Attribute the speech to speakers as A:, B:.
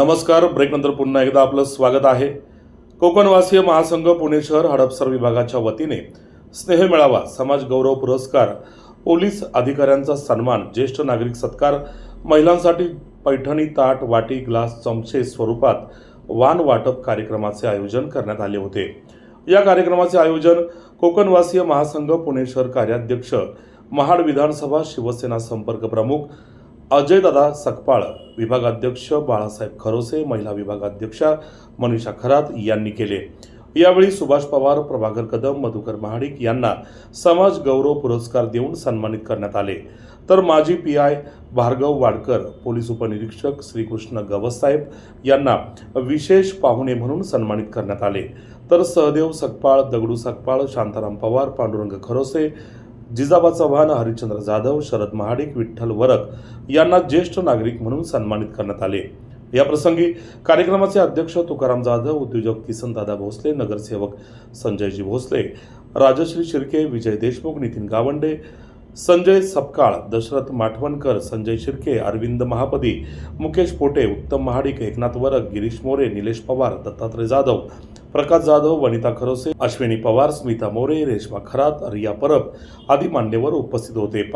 A: नमस्कार. ब्रेकनंतर पुन्हा एकदा आपलं स्वागत आहे. कोकणवासीय महासंघ पुणे शहर हडपसर विभागाच्या वतीने स्नेह मेळावा समाज गौरव पुरस्कार पोलीस अधिकाऱ्यांचा सन्मान ज्येष्ठ नागरिक सत्कार महिलांसाठी पैठणी ताट वाटी ग्लास चमचे स्वरूपात वान वाटप कार्यक्रमाचे आयोजन करण्यात आले होते. या कार्यक्रमाचे आयोजन कोकणवासीय महासंघ पुणे शहर कार्याध्यक्ष महाड विधानसभा शिवसेना संपर्क प्रमुख अजयदादा सकपाळ विभागाध्यक्ष बाळासाहेब खरोसे महिला विभागाध्यक्षा मनीषा खरात यांनी केले. यावेळी सुभाष पवार प्रभाकर कदम मधुकर महाडिक यांना समाज गौरव पुरस्कार देऊन सन्मानित करण्यात आले. तर माजी P I Bhargav Wadkar police उपनिरीक्षक श्रीकृष्ण गवसाहेब यांना विशेष पाहुणे म्हणून सन्मानित करण्यात आले. तर सहदेव सकपाळ दगडू सकपाळ शांताराम पवार पांडुरंग खरोसे जिजाबा चव्हाण हरिश्चंद्र जाधव शरद महाडिक विठ्ठल वरक यांना ज्येष्ठ नागरिक म्हणून सन्मानित करण्यात आले. या प्रसंगी कार्यक्रमाचे अध्यक्ष तुकाराम जाधव उद्योजक किसनदादा भोसले नगरसेवक संजयजी भोसले राजश्री शिर्के विजय देशमुख नितीन गावंडे संजय सपकाळ दशरथ माठवणकर संजय शिर्के अरविंद महापदी मुकेश पोटे उत्तम महाडिक एकनाथ वरक गिरीश मोरे निलेश पवार दत्तात्रय जाधव प्रकाश जाधव वनिता खरोसे अश्विनी पवार स्मिता मोरे रेश्मा खरात रिया परब आदी मान्यवर उपस्थित होते.